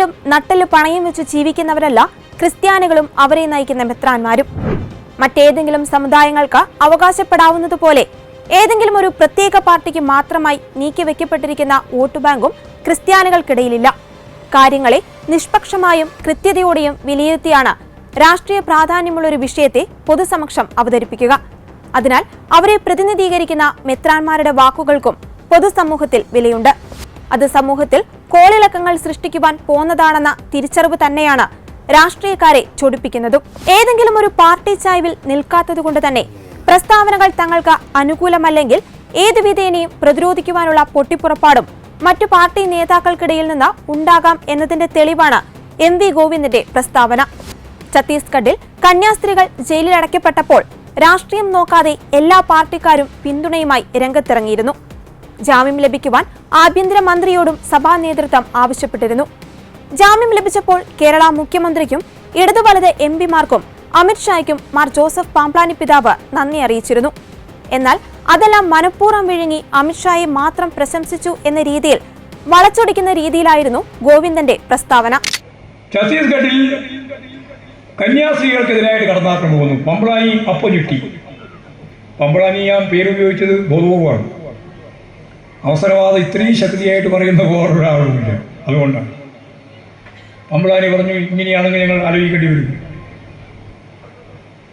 ഒരിക്കലും നട്ടൽ പണയം വെച്ച് ജീവിക്കുന്നവരല്ല ക്രിസ്ത്യാനികളും അവരെ നയിക്കുന്ന മെത്രാന്മാരും. മറ്റേതെങ്കിലും സമുദായങ്ങൾക്ക് അവകാശപ്പെടാവുന്നതുപോലെ ഏതെങ്കിലും ഒരു പ്രത്യേക പാർട്ടിക്ക് മാത്രമായി നീക്കി നീക്കിവെക്കപ്പെട്ടിരിക്കുന്ന വോട്ട് ബാങ്കും ക്രിസ്ത്യാനികൾക്കിടയിലില്ല. കാര്യങ്ങളെ നിഷ്പക്ഷമായും കൃത്യതയോടെയും വിലയിരുത്തിയാണ് രാഷ്ട്രീയ പ്രാധാന്യമുള്ള ഒരു വിഷയത്തെ പൊതുസമക്ഷം അവതരിപ്പിക്കുക. അതിനാൽ അവരെ പ്രതിനിധീകരിക്കുന്ന മെത്രാന്മാരുടെ വാക്കുകൾക്കും പൊതുസമൂഹത്തിൽ വിലയുണ്ട്. അത് സമൂഹത്തിൽ കോളിളക്കങ്ങൾ സൃഷ്ടിക്കുവാൻ പോന്നതാണെന്ന തിരിച്ചറിവ് തന്നെയാണ് രാഷ്ട്രീയക്കാരെ ചൊടിപ്പിക്കുന്നതും. ഏതെങ്കിലും ഒരു പാർട്ടി ചായ്വിൽ നിൽക്കാത്തതുകൊണ്ട് തന്നെ പ്രസ്താവനകൾ തങ്ങൾക്ക് അനുകൂലമല്ലെങ്കിൽ ഏത് വിധേനയും പ്രതിരോധിക്കുവാനുള്ള പൊട്ടിപ്പുറപ്പാടും മറ്റു പാർട്ടി നേതാക്കൾക്കിടയിൽ നിന്ന് ഉണ്ടാകാം എന്നതിന്റെ തെളിവാണ് എം വി ഗോവിന്ദന്റെ പ്രസ്താവന. ഛത്തീസ്ഗഡിൽ കന്യാസ്ത്രീകൾ ജയിലിൽ അടയ്ക്കപ്പെട്ടപ്പോൾ രാഷ്ട്രീയം നോക്കാതെ എല്ലാ പാർട്ടിക്കാരും പിന്തുണയുമായി രംഗത്തിറങ്ങിയിരുന്നു. ജാമ്യം ലഭിക്കുവാൻ ആഭ്യന്തര മന്ത്രിയോടും സഭാ നേതൃത്വം ആവശ്യപ്പെട്ടിരുന്നു. ജാമ്യം ലഭിച്ചപ്പോൾ കേരള മുഖ്യമന്ത്രിക്കും ഇടതു വലത് എം പിമാർക്കും അമിത്ഷായ്ക്കും മാർ ജോസഫ് പാംപ്ലാനി പിതാവ് നന്ദി അറിയിച്ചിരുന്നു. എന്നാൽ അതെല്ലാം മനഃപൂർവം വിഴുങ്ങി അമിത്ഷായെ മാത്രം പ്രശംസിച്ചു എന്ന രീതിയിൽ വളച്ചൊടിക്കുന്ന രീതിയിലായിരുന്നു ഗോവിന്ദന്റെ പ്രസ്താവന. ഛത്തീസ്ഗഡിൽ കന്യാസ്ത്രീകൾക്കെതിരായിട്ട് കടന്നാക്രമം വന്നു. പമ്പളാനി അപ്പഞ്ഞുട്ടി പമ്പളാനി ഞാൻ പേരുപയോഗിച്ചത് ബോധപൂർവമാണ്. അവസരവാദം ഇത്രയും ശക്തിയായിട്ട് പറയുന്ന വേറൊരാളുമില്ല അതുകൊണ്ടാണ്. പമ്പളാനി പറഞ്ഞു ഇങ്ങനെയാണെങ്കിൽ ഞങ്ങൾ ആലോചിക്കേണ്ടി വരും.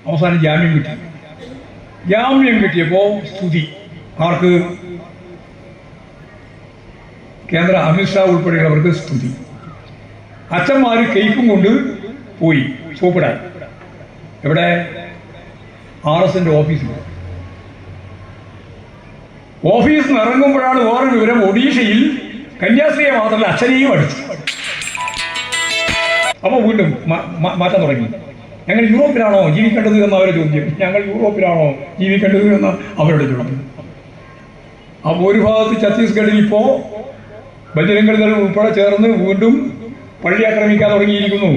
അവസാനം ജാമ്യം കിട്ടി. ജാമ്യം കിട്ടിയപ്പോൾ സ്തുതി. ആർക്ക്? കേന്ദ്ര അമിത്ഷാ ഉൾപ്പെടെയുള്ളവർക്ക് സ്തുതി. അച്ഛന്മാർ കേക്കും കൊണ്ട് പോയി. സൂപ്പിടാൻ എവിടെ? ആർ എസിന്റെ ഓഫീസിൽ ഓഫീസിൽ നിന്ന് ഇറങ്ങുമ്പോഴാണ് വേറെ വിവരം ഒഡീഷയിൽ കന്യാസ്ത്രീയെ മാത്രമല്ല അച്ഛനെയും അടിച്ചു. അപ്പോൾ വീണ്ടും മാറ്റാൻ തുടങ്ങി. ഞങ്ങൾ യൂറോപ്പിലാണോ ജീവിക്കേണ്ടത് എന്ന് അവരെ ചോദ്യം. ഞങ്ങൾ യൂറോപ്പിലാണോ ജീവിക്കേണ്ടത് എന്ന് അവരുടെ ചോദ്യം. അപ്പോൾ ഒരു ഭാഗത്ത് ഛത്തീസ്ഗഡിൽ ഇപ്പോൾ ബജരംഗളികൾ ഉൾപ്പെടെ ചേർന്ന് വീണ്ടും പള്ളി ആക്രമിക്കാൻ തുടങ്ങിയിരിക്കുന്നു.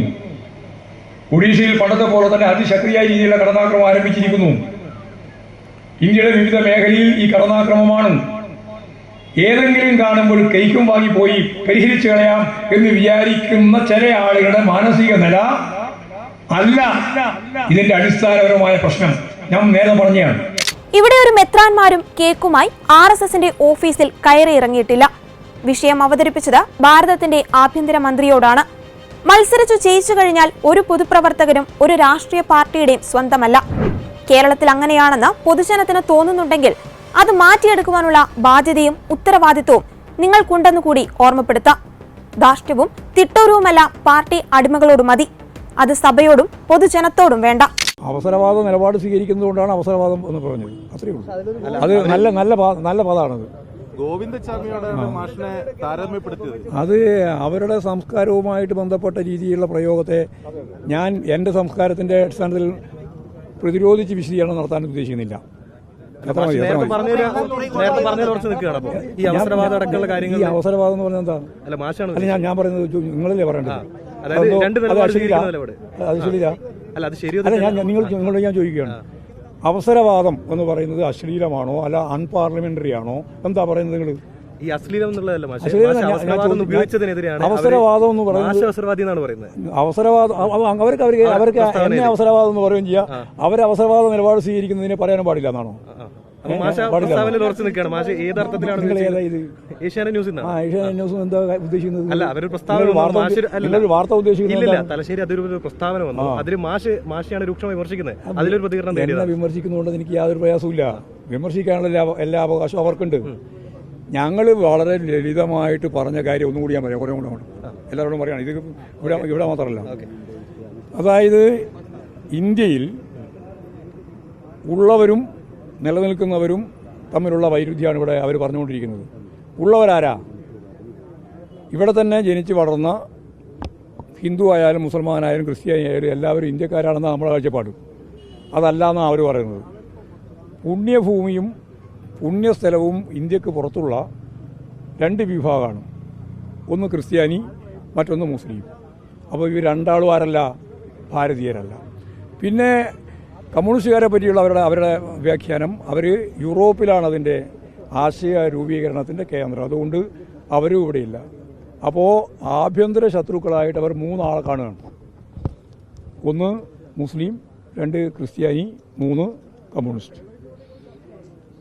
ഒഡീഷയിൽ പണ്ടത്തെ പോലെ തന്നെ അതിശക്തിയായ രീതിയിലുള്ള കടന്നാക്രമം ആരംഭിച്ചിരിക്കുന്നു. ഇന്ത്യയുടെ വിവിധ മേഖലയിൽ ഈ കടന്നാക്രമമാണ്. ഏതെങ്കിലും കാണുമ്പോൾ കൈക്കും വാങ്ങി പോയി പരിഹരിച്ചു കളയാം എന്ന് വിചാരിക്കുന്ന ചില ആളുകളുടെ മാനസിക നില അല്ല. ഇതിന്റെ അടിസ്ഥാനപരമായ പ്രശ്നം ഞാൻ നേരെ പറഞ്ഞതാണ്. ഇവിടെ ഒരു മെത്രാന്മാരും കേക്കുമായി ആർ എസ് എസിന്റെ ഓഫീസിൽ കയറിയിറങ്ങിയിട്ടില്ല വിഷയം അവതരിപ്പിച്ചത് ഭാരതത്തിന്റെ ആഭ്യന്തര മന്ത്രിയോടാണ്. മത്സരിച്ചു ജയിച്ചു കഴിഞ്ഞാൽ ഒരു പൊതുപ്രവർത്തകരും ഒരു രാഷ്ട്രീയ പാർട്ടിയുടെയും സ്വന്തമല്ല. കേരളത്തിൽ അങ്ങനെയാണെന്ന് പൊതുജനത്തിന് തോന്നുന്നുണ്ടെങ്കിൽ അത് മാറ്റിയെടുക്കുവാനുള്ള ബാധ്യതയും ഉത്തരവാദിത്വവും നിങ്ങൾക്കുണ്ടെന്ന് കൂടി ഓർമ്മപ്പെടുത്താം. ധാർഷ്ട്യവും തിട്ടൂരവുമെല്ലാം പാർട്ടി അടിമകളോട് മതി. അത് സഭയോടും പൊതുജനത്തോടും വേണ്ട. അവസരവാദ നിലപാട് സ്വീകരിക്കുന്നതുകൊണ്ടാണ് അവസരവാദം എന്ന് പറഞ്ഞത്. അത്രയേ ഉള്ളൂ. അത് നല്ല നല്ല നല്ല പദമാണത് അത് അവരുടെ സംസ്കാരവുമായിട്ട് ബന്ധപ്പെട്ട രീതിയിലുള്ള പ്രയോഗത്തെ ഞാൻ എന്റെ സംസ്കാരത്തിന്റെ അടിസ്ഥാനത്തിൽ പ്രതിരോധിച്ച് വിശദീകരണം നടത്താൻ ഉദ്ദേശിക്കുന്നില്ല. ഈ അവസരവാദം അടക്കമുള്ള കാര്യങ്ങൾ ഈ അവസരവാദം എന്ന് പറഞ്ഞാൽ എന്താ അല്ല മാഷാണ് അല്ല ഞാൻ ഞാൻ പറയുന്നത് നിങ്ങളല്ലേ പറയേണ്ടത്? അതായത് രണ്ട് അത് ശരിയില്ല അല്ല ഞാൻ- നിങ്ങൾ നിങ്ങളോട് ഞാൻ ചോദിക്കുകയാണ്. അവസരവാദം എന്ന് പറയുന്നത് അശ്ലീലമാണോ അല്ല അൺപാർലമെന്ററി ആണോ? എന്താ പറയുന്നത് നിങ്ങൾ? ഈ അശ്ലീലം എന്നുള്ളതല്ല അവസരവാദം എന്ന് പറയുന്നത് അവസരവാദി എന്നാണ് പറയുന്നത്. അവസരവാദം അവ- അവ- അവർക്ക് അവർക്ക് അവർക്ക് എന്നെ അവസരവാദം എന്ന് പറയുകയും ചെയ്യാം. അവർ അവസരവാദ നിലപാട് സ്വീകരിക്കുന്നതിനെ പറയാനും പാടില്ല എന്നാണോ? ഏഷ്യാനെറ്റ് ന്യൂസ് എന്താ ഉദ്ദേശിക്കുന്നത്? അല്ല അവർ പ്രസ്താവന വാർത്ത ഇല്ലില്ല തലശ്ശേരി പ്രസ്താവന വന്നു. അതിൽ മാഷ് മാഷിയാണ് രൂക്ഷമായി വിമർശിക്കുന്നത്. അതിലൊരു പ്രതികരണം വിമർശിക്കുന്നതുകൊണ്ട് എനിക്ക് യാതൊരു പ്രയാസമില്ല വിമർശിക്കാനുള്ള എല്ലാ അവകാശവും അവർക്കുണ്ട്. ഞങ്ങൾ വളരെ ലളിതമായിട്ട് പറഞ്ഞ കാര്യം ഒന്നും കൂടി ഞാൻ പറയാം. കുറേ കൂടെ. എല്ലാവരോടും പറയാണ്. ഇത് ഇവിടെ ഇവിടെ മാത്രമല്ല. അതായത് ഇന്ത്യയിൽ ഉള്ളവരും നിലനിൽക്കുന്നവരും തമ്മിലുള്ള വൈരുദ്ധ്യമാണ് ഇവിടെ അവർ പറഞ്ഞുകൊണ്ടിരിക്കുന്നത്. ഉള്ളവരാരാ? ഇവിടെ തന്നെ ജനിച്ച് വളർന്ന ഹിന്ദു ആയാലും മുസൽമാനായാലും ക്രിസ്ത്യാനിയായാലും എല്ലാവരും ഇന്ത്യക്കാരാണെന്നാണ് നമ്മുടെ കാഴ്ചപ്പാട്. അതല്ല എന്നാണ് അവർ പറയുന്നത്. പുണ്യഭൂമിയും പുണ്യസ്ഥലവും ഇന്ത്യയ്ക്ക് പുറത്തുള്ള രണ്ട് വിഭാഗമാണ് ഒന്ന് ക്രിസ്ത്യാനി മറ്റൊന്ന് മുസ്ലിം. അപ്പോൾ ഇവർ രണ്ടാളും ആരല്ല ഭാരതീയരല്ല. പിന്നെ കമ്മ്യൂണിസ്റ്റുകാരെ പറ്റിയുള്ള അവരുടെ അവരുടെ വ്യാഖ്യാനം അവർ യൂറോപ്പിലാണ് അതിന്റെ ആശയ രൂപീകരണത്തിന്റെ കേന്ദ്രം. അതുകൊണ്ട് അവരും ഇവിടെയില്ല. അപ്പോൾ ആഭ്യന്തര ശത്രുക്കളായിട്ട് അവർ മൂന്നാളെ കാണുകയാണ്. ഒന്ന് മുസ്ലിം രണ്ട് ക്രിസ്ത്യാനി മൂന്ന് കമ്മ്യൂണിസ്റ്റ്.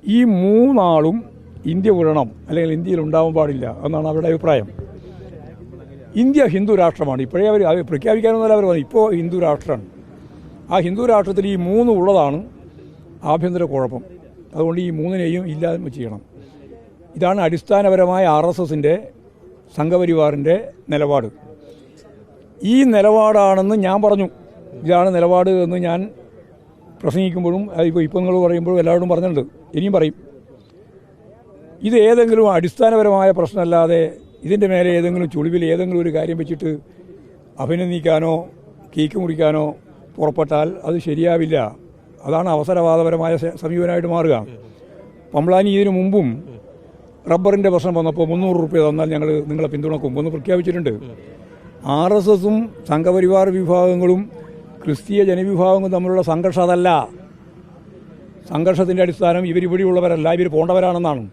ഈ മൂന്നാളും ഇന്ത്യ വിടണം അല്ലെങ്കിൽ ഇന്ത്യയിൽ ഉണ്ടാവാൻ പാടില്ല എന്നാണ് അവരുടെ അഭിപ്രായം. ഇന്ത്യ ഹിന്ദു രാഷ്ട്രമാണ്. ഇപ്പോഴേ അവർ അത് പ്രഖ്യാപിക്കാനൊന്നുമല്ല അവർ പറഞ്ഞു ഇപ്പോൾ ഹിന്ദു രാഷ്ട്രമാണ്. ആ ഹിന്ദു രാഷ്ട്രത്തിൽ ഈ മൂന്ന് ഉള്ളതാണ് ആഭ്യന്തര കുഴപ്പം. അതുകൊണ്ട് ഈ മൂന്നിനെയും ഇല്ലാതെ ചെയ്യണം. ഇതാണ് അടിസ്ഥാനപരമായ ആർ എസ് എസിന്റെ സംഘപരിവാറിന്റെ നിലപാട്. ഈ നിലപാടാണെന്ന് ഞാൻ പറഞ്ഞു. ഇതാണ് നിലപാട് എന്ന് ഞാൻ പ്രസംഗിക്കുമ്പോഴും ഇപ്പോൾ ഇപ്പോൾ നിങ്ങൾ പറയുമ്പോഴും എല്ലാവരോടും പറഞ്ഞിട്ടുണ്ട്. ഇനിയും പറയും. ഇത് ഏതെങ്കിലും അടിസ്ഥാനപരമായ പ്രശ്നമല്ലാതെ ഇതിന്റെ മേലെ ഏതെങ്കിലും ചുളിവിൽ ഏതെങ്കിലും ഒരു കാര്യം വെച്ചിട്ട് അഭിനന്ദിക്കാനോ കേക്ക് മുറിക്കാനോ പുറപ്പെട്ടാൽ അത് ശരിയാവില്ല. അതാണ് അവസരവാദപരമായ സമീപനമായിട്ട് മാറുക. പമ്പളാനി ഇതിനു മുമ്പും റബ്ബറിന്റെ പ്രശ്നം വന്നപ്പോൾ മുന്നൂറ് റുപ്യ തന്നാൽ ഞങ്ങൾ നിങ്ങളെ പിന്തുണക്കും. എന്ന് പ്രഖ്യാപിച്ചിട്ടുണ്ട്. ആർ എസ് എസും സംഘപരിവാർ വിഭാഗങ്ങളും ക്രിസ്തീയ ജനവിഭാഗങ്ങളും തമ്മിലുള്ള സംഘർഷം അതല്ല. സംഘർഷത്തിന്റെ അടിസ്ഥാനം ഇവർ ഇവിടെയുള്ളവരല്ല ഇവർ പോണ്ടവരാണെന്നാണ്.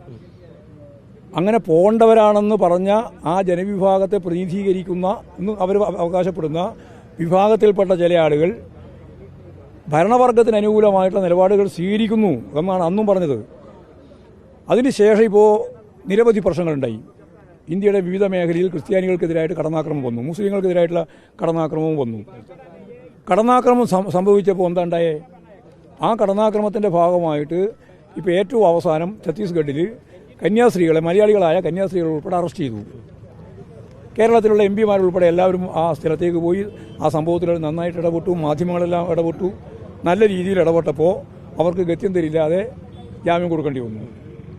അങ്ങനെ പോണ്ടവരാണെന്ന് പറഞ്ഞ ആ ജനവിഭാഗത്തെ പ്രതിനിധീകരിക്കുന്ന എന്ന് അവർ അവകാശപ്പെടുന്ന വിഭാഗത്തിൽപ്പെട്ട ചില ആളുകൾ ഭരണവർഗത്തിന് അനുകൂലമായിട്ടുള്ള നിലപാടുകൾ സ്വീകരിക്കുന്നു എന്നാണ് അന്നും പറഞ്ഞത്. അതിനുശേഷം ഇപ്പോൾ നിരവധി പ്രശ്നങ്ങളുണ്ടായി. ഇന്ത്യയുടെ വിവിധ മേഖലയിൽ ക്രിസ്ത്യാനികൾക്കെതിരായിട്ട് കടന്നാക്രമം വന്നു മുസ്ലിങ്ങൾക്കെതിരായിട്ടുള്ള കടന്നാക്രമവും വന്നു. കടന്നാക്രമം സംഭവിച്ചപ്പോൾ എന്താണ്ടായേ ആ കടന്നാക്രമത്തിന്റെ ഭാഗമായിട്ട് ഇപ്പോൾ ഏറ്റവും അവസാനം ഛത്തീസ്ഗഡിൽ കന്യാസ്ത്രീകളെ മലയാളികളായ കന്യാസ്ത്രീകൾ ഉൾപ്പെടെ അറസ്റ്റ് ചെയ്തു. കേരളത്തിലുള്ള എം പിമാരുൾപ്പെടെ എല്ലാവരും ആ സ്ഥലത്തേക്ക് പോയി ആ സംഭവത്തിൽ നന്നായിട്ട് ഇടപെട്ടു മാധ്യമങ്ങളെല്ലാം ഇടപെട്ടു. നല്ല രീതിയിൽ ഇടപെട്ടപ്പോൾ അവർക്ക് ഗത്യം തരില്ലാതെ ജാമ്യം കൊടുക്കേണ്ടി വന്നു.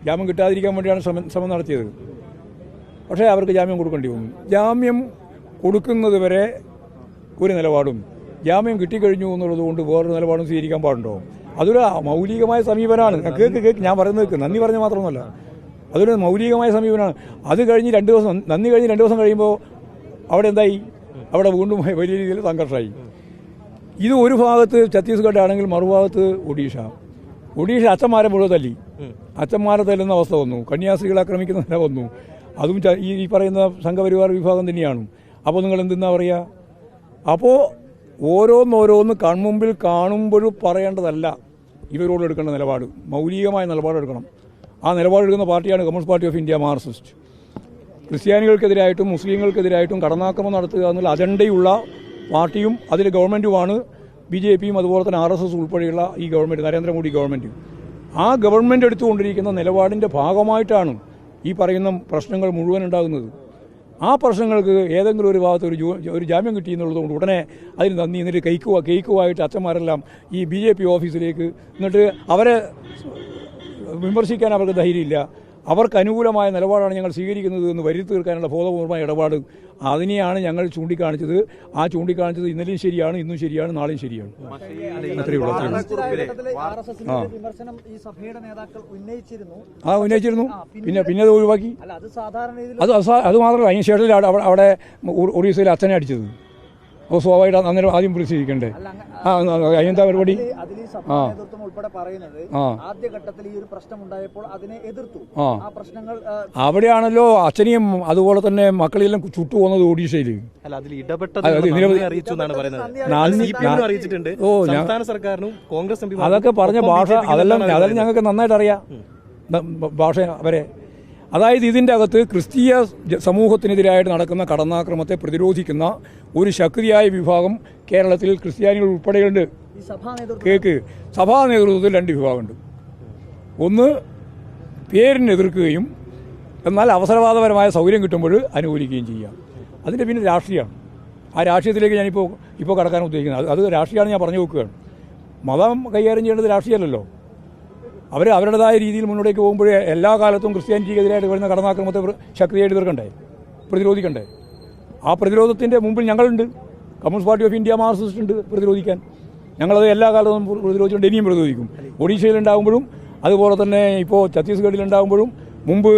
ജാമ്യം കിട്ടാതിരിക്കാൻ വേണ്ടിയാണ് ശ്രമം ശ്രമം നടത്തിയത്. പക്ഷേ അവർക്ക് ജാമ്യം കൊടുക്കേണ്ടി വന്നു. ജാമ്യം കൊടുക്കുന്നത് വരെ ഒരു നിലപാടും ജാമ്യം കിട്ടിക്കഴിഞ്ഞു എന്നുള്ളത് കൊണ്ട് വേറൊരു നിലപാടും സ്വീകരിക്കാൻ പാടുണ്ടോ? അതൊരു മൗലികമായ സമീപനമാണ്. കേൾക്ക് കേൾക്ക് ഞാൻ പറയുന്നത് കേൾക്ക് നന്ദി പറഞ്ഞ മാത്രമൊന്നുമല്ല അതൊരു മൗലികമായ സമീപനമാണ്. അത് കഴിഞ്ഞ് രണ്ട് ദിവസം നന്ദി കഴിഞ്ഞ് രണ്ട് ദിവസം കഴിയുമ്പോൾ അവിടെ എന്തായി? അവിടെ വീണ്ടും വലിയ രീതിയിൽ സംഘർഷമായി ഇത് ഒരു ഭാഗത്ത് ഛത്തീസ്ഗഡ് ആണെങ്കിൽ മറുഭാഗത്ത് ഒഡീഷ. ഒഡീഷ അച്ഛന്മാരെ മുഴുവൻ തല്ലി. അച്ഛന്മാരെ തല്ലുന്ന അവസ്ഥ വന്നു. കന്യാസ്ത്രീകളെ ആക്രമിക്കുന്ന നില വന്നു. അതും ഈ പറയുന്ന സംഘപരിവാർ വിഭാഗം തന്നെയാണ്. അപ്പോൾ നിങ്ങൾ എന്തെന്നാ പറയുക അപ്പോൾ ഓരോന്നോരോന്ന് കൺമുമ്പിൽ കാണുമ്പോഴും പറയേണ്ടതല്ല ഇവരോട് എടുക്കേണ്ട നിലപാട്. മൗലികമായ നിലപാടെടുക്കണം ആ നിലപാടെടുക്കുന്ന പാർട്ടിയാണ് Communist Party of India Marxist ക്രിസ്ത്യാനികൾക്കെതിരായിട്ടും മുസ്ലിങ്ങൾക്കെതിരായിട്ടും കടന്നാക്രമം നടത്തുക എന്നുള്ള അജണ്ടയുള്ള പാർട്ടിയും അതിൽ ഗവൺമെന്റുമാണ് ബി ജെ പിയും അതുപോലെ തന്നെ ആർ എസ് എസ് ഉൾപ്പെടെയുള്ള ഈ ഗവൺമെന്റ് നരേന്ദ്രമോദി ഗവൺമെന്റ് ആ ഗവൺമെന്റ് എടുത്തുകൊണ്ടിരിക്കുന്ന നിലപാടിന്റെ ഭാഗമായിട്ടാണ് ഈ പറയുന്ന പ്രശ്നങ്ങൾ മുഴുവൻ ഉണ്ടാകുന്നത്. ആ പ്രശ്നങ്ങൾക്ക് ഏതെങ്കിലും ഒരു ഭാഗത്ത് ഒരു ഒരു ജാമ്യം കിട്ടി എന്നുള്ളത് കൊണ്ട് ഉടനെ അതിന് നന്ദി എന്നിട്ട് കൈക്കുവാ കേൾക്കുവായിട്ട് അച്ഛന്മാരെല്ലാം ഈ ബി ജെ പി ഓഫീസിലേക്ക് എന്നിട്ട് അവരെ വിമർശിക്കാൻ അവർക്ക് ധൈര്യമില്ല. അവർക്ക് അനുകൂലമായ നിലപാടാണ് ഞങ്ങൾ സ്വീകരിക്കുന്നത് എന്ന് വരുത്തി തീർക്കാനുള്ള ബോധപൂർവമായ ഇടപാട് അതിനെയാണ് ഞങ്ങൾ ചൂണ്ടിക്കാണിച്ചത്. ആ ചൂണ്ടിക്കാണിച്ചത് ഇന്നലെയും ശരിയാണ് ഇന്നും ശരിയാണ് നാളെയും ശരിയാണ്. അത്രയേ ഉള്ളൂ ആ. ഉന്നയിച്ചിരുന്നു. പിന്നെ പിന്നെ അത് ഒഴിവാക്കി. അത് അത് മാത്രമല്ല അതിന് ശേഷം അവിടെ അവിടെ ഒറീസയിൽ അച്ഛനെ അടിച്ചത്. അപ്പോൾ സ്വാഭാവികമായിട്ട് അന്നേരം ആദ്യം പ്രതിഷേധിക്കണ്ടേ ആ അതിനെന്താ പരിപാടി? ആ. ആ. അവിടെയാണല്ലോ അച്ഛനെയും അതുപോലെ തന്നെ മക്കളെല്ലാം ചുട്ടു പോകുന്നത് ഒഡീഷയിൽ ഓ, സംസ്ഥാന സർക്കാരിനും കോൺഗ്രസ് എം അതൊക്കെ പറഞ്ഞ ഭാഷ അതെല്ലാം അതെല്ലാം ഞങ്ങൾക്ക് നന്നായിട്ട് അറിയാം ഭാഷ അവരെ അതായത് ഇതിന്റെ അകത്ത് ക്രിസ്തീയ സമൂഹത്തിനെതിരായിട്ട് നടക്കുന്ന കടന്നാക്രമത്തെ പ്രതിരോധിക്കുന്ന ഒരു ശക്തിയായ വിഭാഗം കേരളത്തിൽ ക്രിസ്ത്യാനികൾ ഉൾപ്പെടെയുണ്ട്. കേക്ക്. സഭാ നേതൃത്വത്തിൽ രണ്ട് വിഭാഗമുണ്ട്. ഒന്ന് പേരിനെ എതിർക്കുകയും എന്നാൽ അവസരവാദപരമായ സൗകര്യം കിട്ടുമ്പോൾ അനുകൂലിക്കുകയും ചെയ്യാം. അതിന്റെ പിന്നെ രാഷ്ട്രീയമാണ്. ആ രാഷ്ട്രീയത്തിലേക്ക് ഞാനിപ്പോൾ ഇപ്പോൾ കടക്കാൻ ഉദ്ദേശിക്കുന്നത്. അത് അത് രാഷ്ട്രീയമാണ് ഞാൻ പറഞ്ഞു നോക്കുകയാണ് മതം കൈകാര്യം ചെയ്യേണ്ടത് രാഷ്ട്രീയമല്ലല്ലോ. അവർ അവരുടേതായ രീതിയിൽ മുന്നോട്ടേക്ക് പോകുമ്പോഴേ എല്ലാ കാലത്തും ക്രിസ്ത്യാനിറ്റിക്കെതിരായിട്ട് വരുന്ന കടന്നാക്രമത്തെ ശക്തിയായിട്ട് എതിർക്കണ്ടേ? പ്രതിരോധിക്കണ്ടേ? ആ പ്രതിരോധത്തിന്റെ മുമ്പിൽ ഞങ്ങളുണ്ട്. Communist Party of India Marxist ഉണ്ട് പ്രതിരോധിക്കാൻ. ഞങ്ങളത് എല്ലാ കാലത്തും പ്രതിരോധിച്ചിട്ടുണ്ട് പ്രതിരോധിച്ചുകൊണ്ട് ഇനിയും പ്രതിരോധിക്കും. ഒഡീഷയിലുണ്ടാകുമ്പോഴും അതുപോലെ തന്നെ ഇപ്പോൾ ഛത്തീസ്ഗഡിലുണ്ടാകുമ്പോഴും മുമ്പ്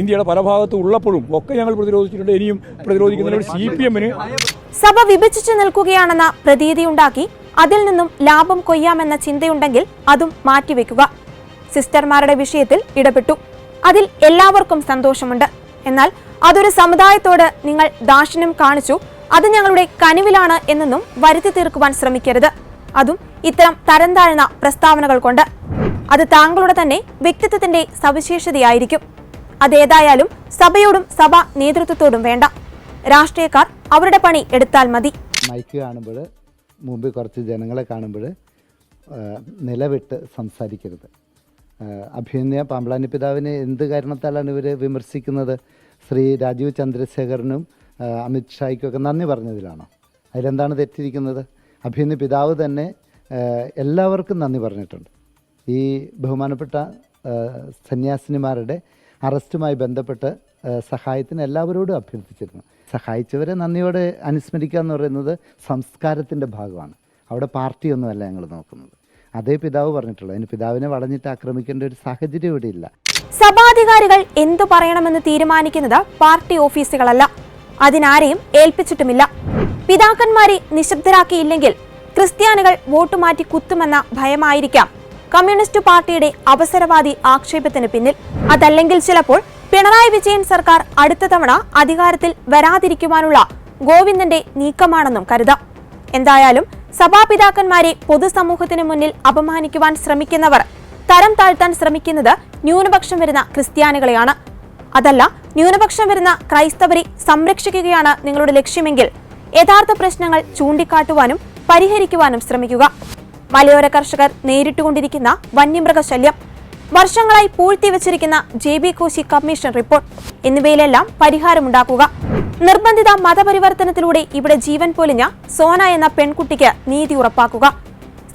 ഇന്ത്യയുടെ പല ഭാഗത്ത് ഉള്ളപ്പോഴും ഒക്കെ ഞങ്ങൾ പ്രതിരോധിച്ചിട്ടുണ്ട്. ഇനിയും പ്രതിരോധിക്കുന്നതിന് സി പി എമ്മിന് സഭ വിഭജിച്ചു നിൽക്കുകയാണെന്ന പ്രതീതിയുണ്ടാക്കി അതിൽ നിന്നും ലാഭം കൊയ്യാമെന്ന ചിന്തയുണ്ടെങ്കിൽ അതും മാറ്റിവെക്കുക. സിസ്റ്റർമാരുടെ വിഷയത്തിൽ ഇടപെട്ടു. അതിൽ എല്ലാവർക്കും സന്തോഷമുണ്ട്. എന്നാൽ അതൊരു സമുദായത്തോട് നിങ്ങൾ ദാക്ഷിണ്യം കാണിച്ചു അത് ഞങ്ങളുടെ കനിവിലാണ് എന്നൊന്നും വരുത്തി തീർക്കുവാൻ ശ്രമിക്കരുത്. അതും ഇത്തരം തരം താഴ്ന്ന പ്രസ്താവനകൾ കൊണ്ട്. അത് താങ്കളുടെ തന്നെ വ്യക്തിത്വത്തിന്റെ സവിശേഷതയായിരിക്കും. അതേതായാലും സഭയോടും സഭാ നേതൃത്വത്തോടും വേണ്ട. രാഷ്ട്രീയക്കാർ അവരുടെ പണി എടുത്താൽ മതി. മൈക്ക് കാണുമ്പോൾ മുമ്പ് കുറച്ച് ജനങ്ങളെ കാണുമ്പോൾ നിലവിട്ട് സംസാരിക്കരുത്. അഭിനയ പാമ്പളാനി പിതാവിനെ എന്ത് കാരണത്താലാണ് ഇവർ വിമർശിക്കുന്നത്? ശ്രീ രാജീവ് ചന്ദ്രശേഖരനും ആ, അമിത് ഷായ്ക്കൊക്കെ നന്ദി പറഞ്ഞതിലാണോ? അതിലെന്താണ് തെറ്റിരിക്കുന്നത്? അഭിനയ പിതാവ് തന്നെ എല്ലാവർക്കും നന്ദി പറഞ്ഞിട്ടുണ്ട്. ഈ ബഹുമാനപ്പെട്ട സന്യാസിനിമാരുടെ അറസ്റ്റുമായി ബന്ധപ്പെട്ട് സഹായത്തിന് എല്ലാവരോടും അഭ്യർത്ഥിച്ചിരുന്നു. സഹായിച്ചവരെ നന്ദിയോടെ അനുസ്മരിക്കുക എന്ന് പറയുന്നത് സംസ്കാരത്തിന്റെ ഭാഗമാണ്. അവിടെ പാർട്ടിയൊന്നുമല്ല ഞങ്ങൾ നോക്കുന്നത്. അതേ പിതാവ് പറഞ്ഞിട്ടുള്ളൂ. അതിന് പിതാവിനെ വളഞ്ഞിട്ട് ആക്രമിക്കേണ്ട ഒരു സാഹചര്യം ഇവിടെ ഇല്ല. സഭാധികാരികൾ എന്തു പറയണമെന്ന് തീരുമാനിക്കുന്നത് പാർട്ടി ഓഫീസുകളല്ല. അതിനാരെയും ഏൽപ്പിച്ചിട്ടുമില്ല. പിതാക്കന്മാരെ നിശബ്ദരാക്കിയില്ലെങ്കിൽ ക്രിസ്ത്യാനികൾ വോട്ട് മാറ്റി കുത്തുമെന്ന ഭയമായിരിക്കാം. കമ്മ്യൂണിസ്റ്റ് പാർട്ടിയുടെ അവസരവാദി ആക്ഷേപത്തിന് പിന്നിൽ. അതല്ലെങ്കിൽ ചിലപ്പോൾ പിണറായി വിജയൻ സർക്കാർ അടുത്ത തവണ അധികാരത്തിൽ വരാതിരിക്കുവാനുള്ള ഗോവിന്ദന്റെ നീക്കമാണെന്നും കരുതാം. എന്തായാലും സഭാപിതാക്കന്മാരെ പൊതുസമൂഹത്തിന് മുന്നിൽ അപമാനിക്കുവാൻ ശ്രമിക്കുന്നവർ തരം താഴ്ത്താൻ ശ്രമിക്കുന്നത് ന്യൂനപക്ഷം വരുന്ന ക്രിസ്ത്യാനികളെയാണ്. അതല്ല ന്യൂനപക്ഷം വരുന്ന ക്രൈസ്തവരെ സംരക്ഷിക്കുകയാണ് നിങ്ങളുടെ ലക്ഷ്യമെങ്കിൽ യഥാർത്ഥ പ്രശ്നങ്ങൾ ചൂണ്ടിക്കാട്ടുവാനും പരിഹരിക്കുവാനും ശ്രമിക്കുക. മലയോര കർഷകർ നേരിട്ടുകൊണ്ടിരിക്കുന്ന വന്യമൃഗശല്യം വർഷങ്ങളായി പൂഴ്ത്തി വെച്ചിരിക്കുന്ന J B Koshy commission report. എന്നിവയിലെല്ലാം പരിഹാരമുണ്ടാക്കുക. നിർബന്ധിത മതപരിവർത്തനത്തിലൂടെ ഇവിടെ ജീവൻ പൊലിഞ്ഞ സോന എന്ന പെൺകുട്ടിക്ക് നീതി ഉറപ്പാക്കുക.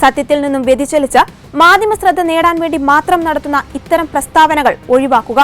സത്യത്തിൽ നിന്നും വ്യതിചലിച്ച് മാധ്യമ ശ്രദ്ധ നേടാൻ വേണ്ടി മാത്രം നടത്തുന്ന ഇത്തരം പ്രസ്താവനകൾ ഒഴിവാക്കുക.